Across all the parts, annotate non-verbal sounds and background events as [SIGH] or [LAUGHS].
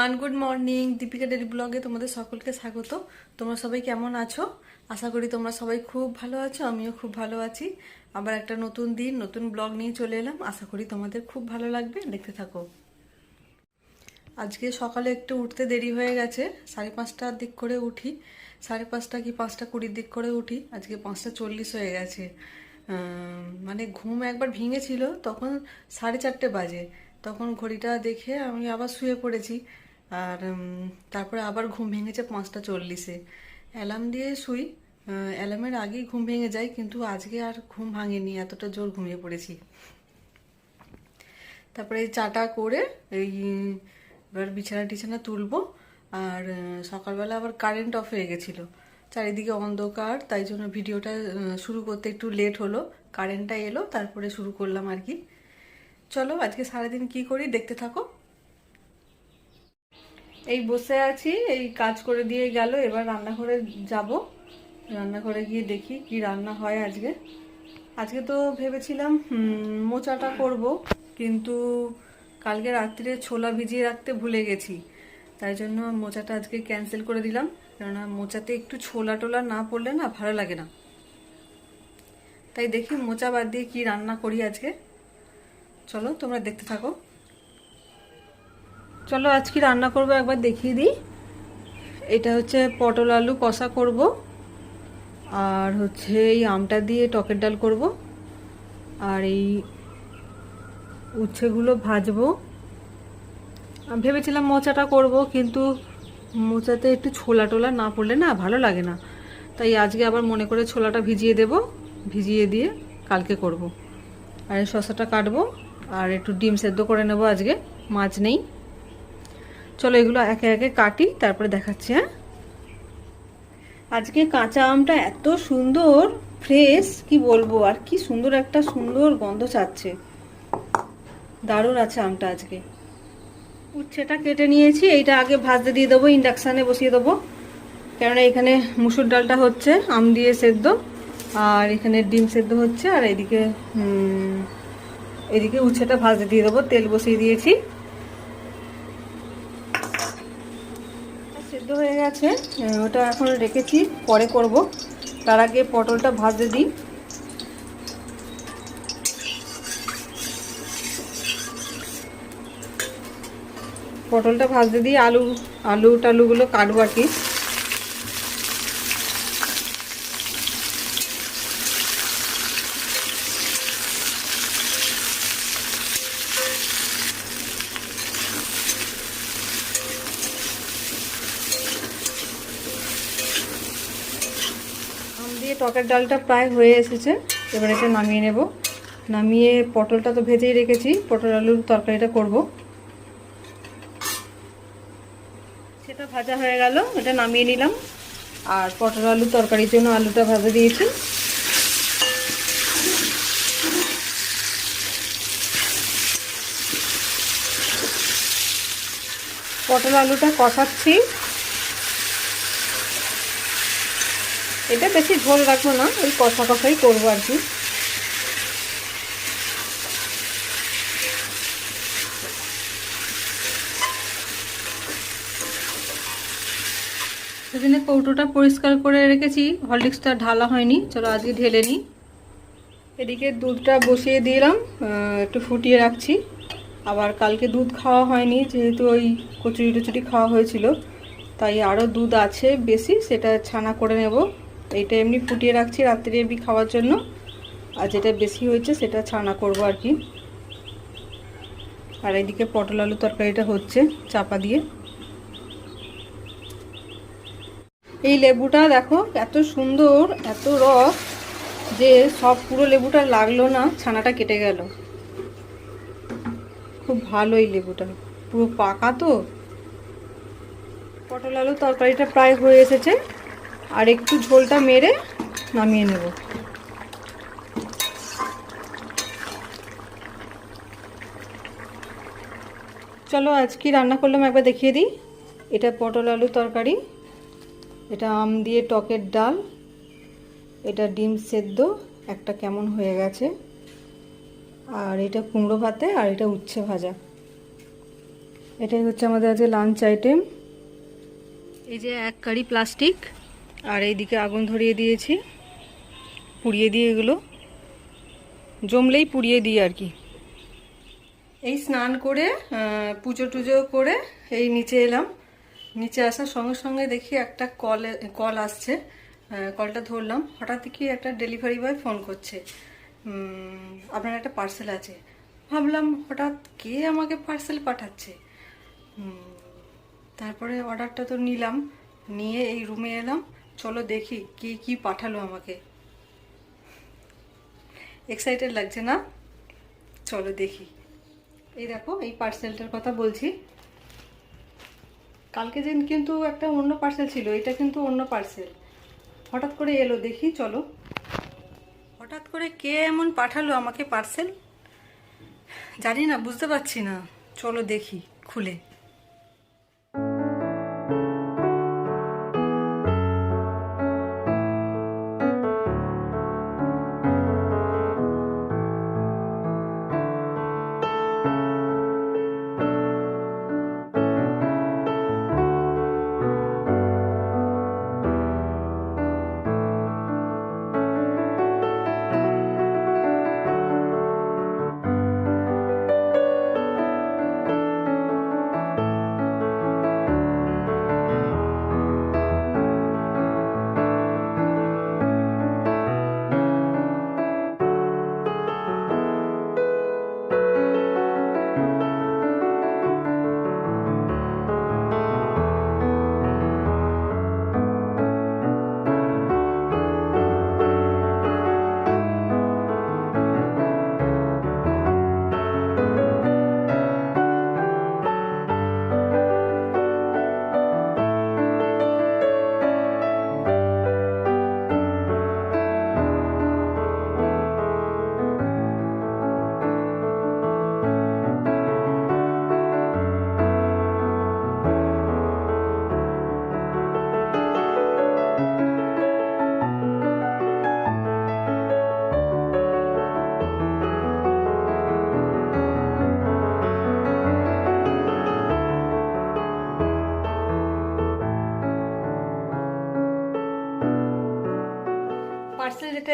Everyone good morning Deepika daily ব্লগে তোমাদের সকলকে স্বাগত। তোমরা সবাই কেমন আছো? আশা করি তোমরা সবাই খুব ভালো আছো, আমিও খুব ভালো আছি। আবার একটা নতুন দিন, নতুন ব্লগ নিয়ে চলে এলাম। আশা করি তোমাদের খুব ভালো লাগবে। দেখতে থাকো। আজকে সকালে একটু উঠতে দেরি হয়ে গেছে। সাড়ে পাঁচটার দিক করে উঠি। সাড়ে পাঁচটা কি পাঁচটা কুড়ির দিক করে উঠি। আজকে পাঁচটা চল্লিশ হয়ে গেছে। মানে ঘুম একবার ভেঙেছিল, তখন সাড়ে চারটে বাজে। তখন ঘড়িটা দেখে আমি আবার শুয়ে পড়েছি। আর তারপরে আবার ঘুম ভেঙেছে পাঁচটা চল্লিশে। অ্যালার্ম দিয়ে শুই। অ্যালার্মের আগেই ঘুম ভেঙে যায়, কিন্তু আজকে আর ঘুম ভাঙেনি, এতটা জোর ঘুমিয়ে পড়েছি। তারপরে চাটা করে এই, এবার বিছানা টিছানা তুলবো। আর সকালবেলা আবার কারেন্ট অফ হয়ে গেছিল। চারিদিকে অন্ধকার, তাই জন্য ভিডিওটা শুরু করতে একটু লেট হলো। কারেন্টটা এলো, তারপরে শুরু করলাম আর কি। চলো আজকে সারাদিন কি করি, দেখতে থাকো। এই বসে আছি, এই কাজ করে দিয়ে গেল, এবার রান্নাঘরে যাব। রান্নাঘরে গিয়ে দেখি কি রান্না হয় আজকে। আজকে তো ভেবেছিলাম মোচাটা করব, কিন্তু কালকে রাত্রিরে ছোলা ভিজিয়ে রাখতে ভুলে গেছি। তাই জন্য মোচাটা আজকে ক্যান্সেল করে দিলাম, কেননা মোচাতে একটু ছোলা টোলা না পড়লে না ভালো লাগে না। তাই দেখি মোচা বাদ দিয়ে কি রান্না করি আজকে। চলো, তোমরা দেখতে থাকো। চলো আজকে রান্না করব, একবার দেখিয়ে দিই। এটা হচ্ছে পটল আলু কষা করব, আর হচ্ছে এই আমটা দিয়ে টকের ডাল করব, আর এই উচ্ছেগুলো ভাজবো। ভেবেছিলাম মোচাটা করব, কিন্তু মোচাতে একটু ছোলা টোলা না পড়লে না ভালো লাগে না। তাই আজকে আবার মনে করে ছোলাটা ভিজিয়ে দেব, ভিজিয়ে দিয়ে কালকে করব। আর এই শসাটা কাটবো, আর একটু ডিম সেদ্ধ করে নেব আজকে, মাছ নেই। চলো এগুলো একে একে কাটি, তারপরে দেখাচ্ছি হ্যাঁ? আজকে কাঁচা আমটা এত সুন্দর ফ্রেশ কি বলব, আর কি সুন্দর একটা সুন্দর গন্ধ ছাড়ছে। দারুণ আছে আমটা আজকে। উচ্ছেটা কেটে নিয়েছি, এইটা আগে ভাজতে দিয়ে দেবো ইন্ডাকশানে বসিয়ে দেবো। কেননা এখানে মুসুর ডালটা হচ্ছে, আম দিয়ে সেদ্ধ, আর এখানে ডিম সেদ্ধ হচ্ছে, আর এদিকে এদিকে উচ্ছেটা ভাজতে দিয়ে দেবো, তেল বসিয়ে দিয়েছি সেদ্ধ হয়ে গেছে। ওটা এখন রেখেছি, পরে করব। তার আগে পটলটা ভাজতে দিই। পটলটা ভাজতে দিয়ে আলু আলু টালুগুলো কাটবো আর কি। আম ডালটা প্রায় হয়ে এসেছে। এবার এটা নামিয়ে নেব। নামিয়ে পটলটা তো ভেজেই রেখেছি। পটল আলুর তরকারিটা করব। সেটা ভাজা হয়ে গেল। এটা নামিয়ে নিলাম। আর পটল আলু তরকারির জন্য আলুটা ভাজা দিয়েছি। পটল আলুটা কষাচ্ছি। এটা বেশি ঝোল রাখব না, ওই কষা কষাই করব আর কি। সেদিনে কৌটোটা পরিষ্কার করে রেখেছি, হরলিক্সটা ঢালা হয়নি, চলো আজকে ঢেলে নিই। এদিকে দুধটা বসিয়ে দিলাম একটু ফুটিয়ে রাখছি। আবার কালকে দুধ খাওয়া হয়নি, যেহেতু ওই কচুরি টচুরি খাওয়া হয়েছিল, তাই আরও দুধ আছে বেশি, সেটা ছানা করে নেব। এইটা এমনি ফুটিয়ে রাখছি রাত্রে এমনি খাওয়ার জন্য। আর যেটা বেশি হয়েছে সেটা ছানা করব আর কি। আর এদিকে পটল আলু তরকারিটা হচ্ছে চাপা দিয়ে। এই লেবুটা দেখো এত সুন্দর, এত রস যে সব পুরো লেবুটা লাগল না, ছানাটা কেটে গেল। খুব ভালো এই লেবুটা। পুরো পাকা তো। পটল আলু তরকারিটা প্রায় হয়ে এসেছে। আর একটু ঝোলটা মেরে নামিয়ে নেব। চলো আজ কি রান্না করলাম, একবার দেখিয়ে দিই। এটা পটল আলু তরকারি, এটা আম দিয়ে টকের ডাল, এটা ডিম সেদ্ধ, একটা কেমন হয়ে গেছে। আর এটা কুমড়ো ভাতে আর এটা উচ্ছে ভাজা। এটাই হচ্ছে আমাদের আজকে লাঞ্চ আইটেম এই যে এক কারি প্লাস্টিক আর এইদিকে আগুন ধরিয়ে দিয়েছি। পুড়িয়ে দিয়ে এগুলো। জমলেই পুড়িয়ে দিই আর কি। এই স্নান করে পুজো টুজো করে এই নিচে এলাম। নিচে আসার সঙ্গে সঙ্গে দেখি একটা কল কল আসছে। কলটা ধরলাম। হঠাৎ কি একটা ডেলিভারি বয় ফোন করছে। আপনার একটা পার্সেল আছে। ভাবলাম, হঠাৎ কে আমাকে পার্সেল পাঠাচ্ছে? তারপরে অর্ডারটা তো নিলাম। নিয়ে এই রুমে এলাম। চলো দেখি কি কি পাঠালো আমাকে। এক্সাইটেড লাগছে না? চলো দেখি। এই দেখো, এই পার্সেলটার কথা বলছি। কালকে দিন কিন্তু একটা অন্য পার্সেল ছিল, এটা কিন্তু অন্য পার্সেল হঠাৎ করে এলো, দেখি, চলো। হঠাৎ করে কে এমন পাঠালো আমাকে পার্সেল জানি না, বুঝতে পারছি না। চলো দেখি, খুলে।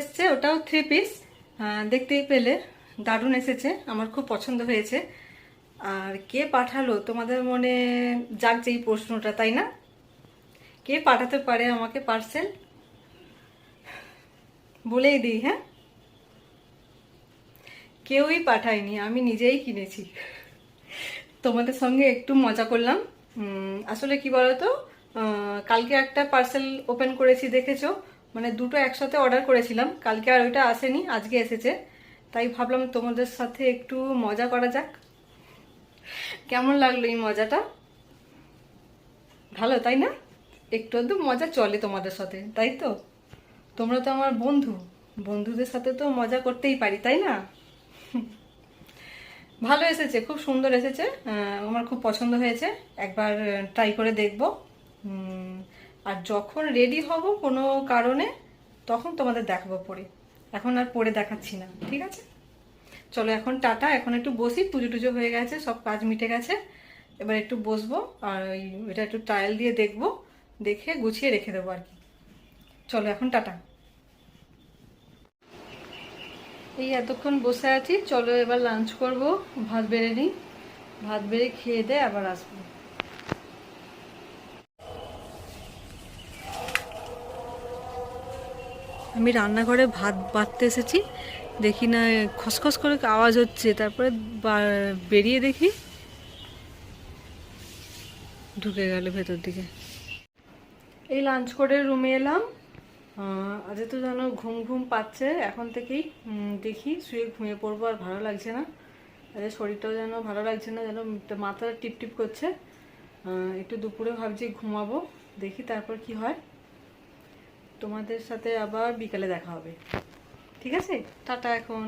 এসছে, ওটাও থ্রি পিস দেখতেই পেলে, দারুণ এসেছে, আমার খুব পছন্দ হয়েছে। আর কে পাঠালো? তোমাদের মনে জাগছে এই প্রশ্নটা, তাই না? কে পাঠাতে পারে আমাকে পার্সেল বলেই দিই হ্যাঁ? কেউই পাঠায়নি, আমি নিজেই কিনেছি। তোমাদের সঙ্গে একটু মজা করলাম। আসলে কি বলতো? কালকে একটা পার্সেল ওপেন করেছি, দেখেছ? মানে দুটো একসাথে অর্ডার করেছিলাম। কালকে আর ওইটা আসেনি, আজকে এসেছে। তাই ভাবলাম তোমাদের সাথে একটু মজা করা যাক। কেমন লাগল এই মজাটা? ভালো, তাই না? একটু আধটু মজা চলে তোমাদের সাথে, তাই তো? তোমরা তো আমার বন্ধু। বন্ধুদের সাথে তো মজা করতেই পারি, তাই না? [LAUGHS] ভালো এসেছে, খুব সুন্দর এসেছে। আমার খুব পছন্দ হয়েছে। একবার ট্রাই করে দেখব। আর যখন রেডি হব কোনো কারণে, তখন তোমাদের দেখাবো পরে। এখন আর পরে দেখাচ্ছি না, ঠিক আছে? চলো এখন টাটা, এখন একটু বসি, পুজো টুজো হয়ে গেছে, সব কাজ মিটে গেছে। এবার একটু বসবো, আর ওই এটা একটু ট্রায়াল দিয়ে দেখব, দেখে গুছিয়ে রেখে দেবো আর কি। চলো এখন টাটা। এই এতক্ষণ বসে আছি, চলো এবার লাঞ্চ করব, ভাত বেড়ে নিই। ভাত বেড়ে খেয়ে দে আবার আসব। আমি রান্নাঘরে ভাত বাঁধতে এসেছি। দেখি না, খসখস করে আওয়াজ হচ্ছে। তারপরে বেরিয়ে দেখি। ঢুকে গেল ভেতর দিকে। এই লাঞ্চ করে রুমে এলাম। আজ তো যেন ঘুম ঘুম পাচ্ছে। এখন থেকেই দেখি, শুয়ে ঘুমিয়ে পড়ব আর ভালো লাগছে না। আজ শরীরটাও যেন ভালো লাগছে না, যেন মাথাটা টিপ টিপ করছে একটু দুপুরে ভাবছি ঘুমাবো, দেখি তারপর কি হয়। তোমাদের সাথে আবার বিকালে দেখা হবে। ঠিক আছে? টাটা এখন।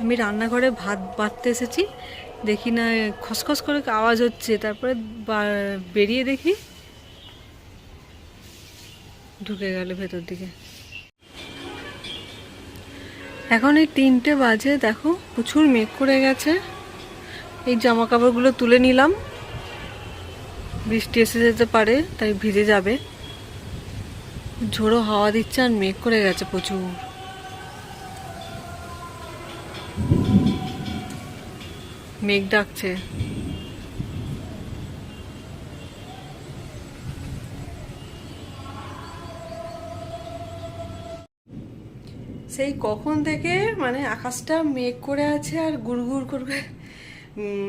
আমি রান্নাঘরে ভাত বাঁধতে এসেছি। দেখি না, খসখস করে আওয়াজ হচ্ছে। তারপরে বেরিয়ে দেখি। ঢুকে গেল ভেতর দিকে। এখন এই তিনটে বাজে, দেখো, প্রচুর মেঘ করে গেছে। এই জামা কাপড়গুলো তুলে নিলাম। বৃষ্টি এসে যেতে পারে, তাই ভিজে যাবে। ঝোড়ো হাওয়া দিচ্ছে আর মেঘ করে গেছে প্রচুর। মেঘ ডাকছে। সেই কখন থেকে মানে আকাশটা মেঘ করে আছে আর গুড় গুড় করবে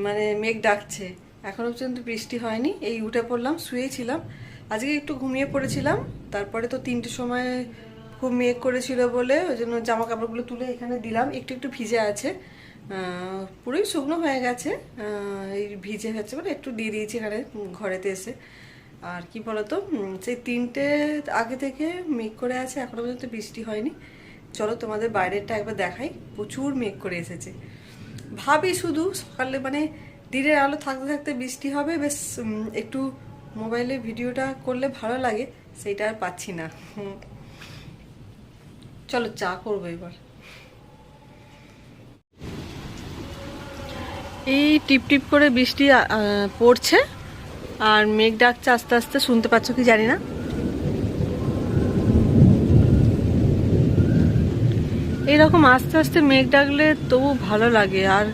মানে মেঘ ডাকছে। এখনও পর্যন্ত বৃষ্টি হয়নি, এই উঠে পড়লাম, শুয়েছিলাম। আজকে একটু ঘুমিয়ে পড়েছিলাম, তারপরে তো তিনটের সময় খুব মেঘ করেছিল বলে ওই জন্য জামা কাপড়গুলো তুলে এখানে দিলাম, একটু একটু ভিজে আছে। পুরোই শুকনো হয়ে গেছে এই ভিজে হচ্ছে বলে একটু দিয়ে দিয়েছি এখানে ঘরেতে এসে। আর কি বলতো সেই তিনটে আগে থেকে মেঘ করে আছে, এখনও পর্যন্ত বৃষ্টি হয়নি। চলো তোমাদের বাইরেরটা একবার দেখাই, প্রচুর মেঘ করে এসেছে। ভাবি শুধু সকালে মানে দিনের আলো থাকতে থাকতে বৃষ্টি হবে, বেশ একটু মোবাইলে ভিডিওটা করলে ভালো লাগে, সেইটা আর পাচ্ছি না। চলো চা করব এবার। এই টিপ টিপ করে বৃষ্টি পড়ছে, আর মেঘ ডাকছে আস্তে আস্তে, শুনতে পাচ্ছ কি জানি না। এইরকম আস্তে আস্তে মেঘ ডাকলে তবু ভালো লাগে, আর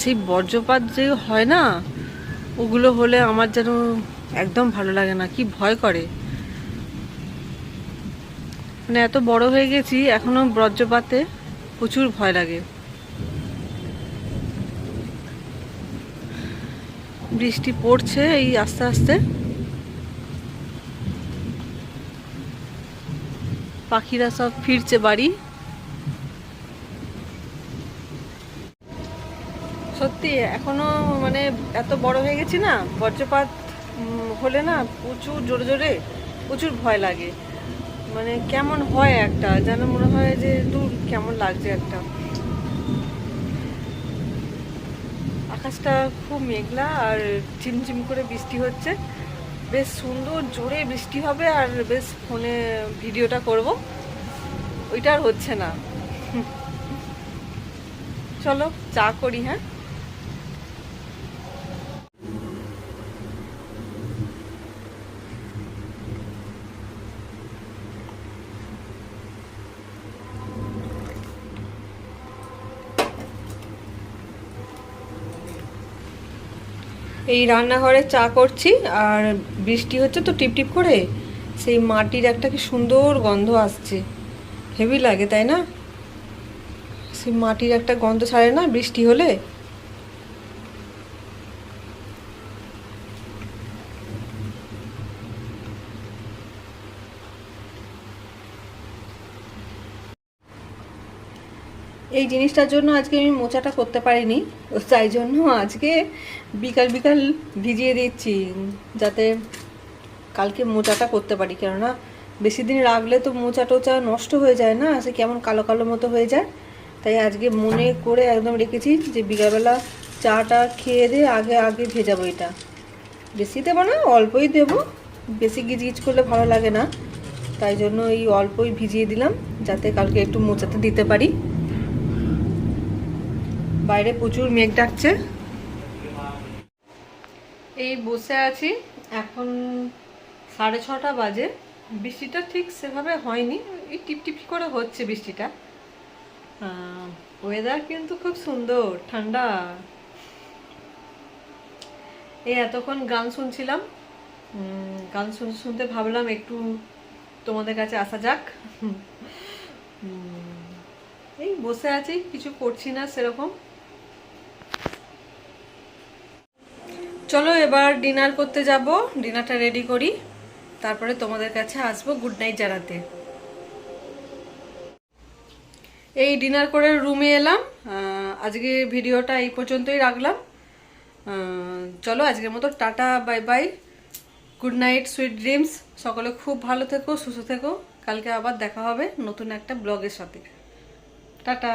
সেই বজ্রপাত যে হয় না, ওগুলো হলে আমার যেন একদম ভালো লাগে না, কি ভয় করে। মানে এত বড় হয়ে গেছি এখনও বজ্রপাতে প্রচুর ভয় লাগে। বৃষ্টি পড়ছে এই আস্তে আস্তে। পাখিরা সব ফিরছে বাড়ি। সত্যি, এখনও মানে এত বড় হয়ে গেছি না, বজ্রপাত হলে না প্রচুর জোরে জোরে প্রচুর ভয় লাগে। মানে কেমন হয় একটা, যেন মনে হয় যে দূর কেমন লাগছে একটা। আকাশটা খুব মেঘলা আর ঝিমঝিম করে বৃষ্টি হচ্ছে। বেশ সুন্দর জোরে বৃষ্টি হবে আর বেশ ফোনে ভিডিওটা করব। ওইটা আর হচ্ছে না। চলো চা করি হ্যাঁ? এই রান্নাঘরে চা করছি, আর বৃষ্টি হচ্ছে তো টিপটিপ টিপ করে, সেই মাটির একটা কি সুন্দর গন্ধ আসছে। হেভি লাগে, তাই না? সেই মাটির একটা গন্ধ ছাড়ে না বৃষ্টি হলে? এই জিনিসটার জন্য আজকে আমি মোচাটা করতে পারিনি তাই জন্য আজকে বিকাল বিকাল ভিজিয়ে দিচ্ছি, যাতে কালকে মোচাটা করতে পারি। কেননা বেশি দিন রাখলে তো মোচা টোচা নষ্ট হয়ে যায় না, সে কেমন কালো কালো মতো হয়ে যায়। তাই আজকে মনে করে একদম রেখেছি যে বিকালবেলা চাটা খেয়ে দিয়ে আগে আগে ভেজাবো এটা। বেশি দেবো না, অল্পই দেবো, বেশি গিজগিজ করলে ভালো লাগে না। তাই জন্য এই অল্পই ভিজিয়ে দিলাম, যাতে কালকে একটু মোচাতে দিতে পারি। বাইরে প্রচুর মেঘ ডাকছে। এই বসে আছি, এখন সাড়ে ছটা বাজে। বৃষ্টিটা ঠিক সেভাবে হয়নি, এই টিপটিপ করে হচ্ছে বৃষ্টিটা। ওয়েদার কিন্তু খুব সুন্দর, ঠান্ডা। এই এতক্ষণ গান শুনছিলাম। গান শুনতে শুনতে ভাবলাম একটু তোমাদের কাছে আসা যাক। এই বসে আছি, কিছু করছি না সেরকম। চলো এবার ডিনার করতে যাব। ডিনারটা রেডি করি। তারপরে তোমাদের কাছে আসব গুড নাইট জানাতে। এই ডিনার করে রুমে এলাম। আজকে ভিডিওটা এই পর্যন্তই রাখলাম। চলো আজকের মতো tata bye bye good night sweet dreams সকলে খুব ভালো থেকো, সুস্থ থেকো। কালকে আবার দেখা হবে নতুন একটা ব্লগের সাথে। টাটা।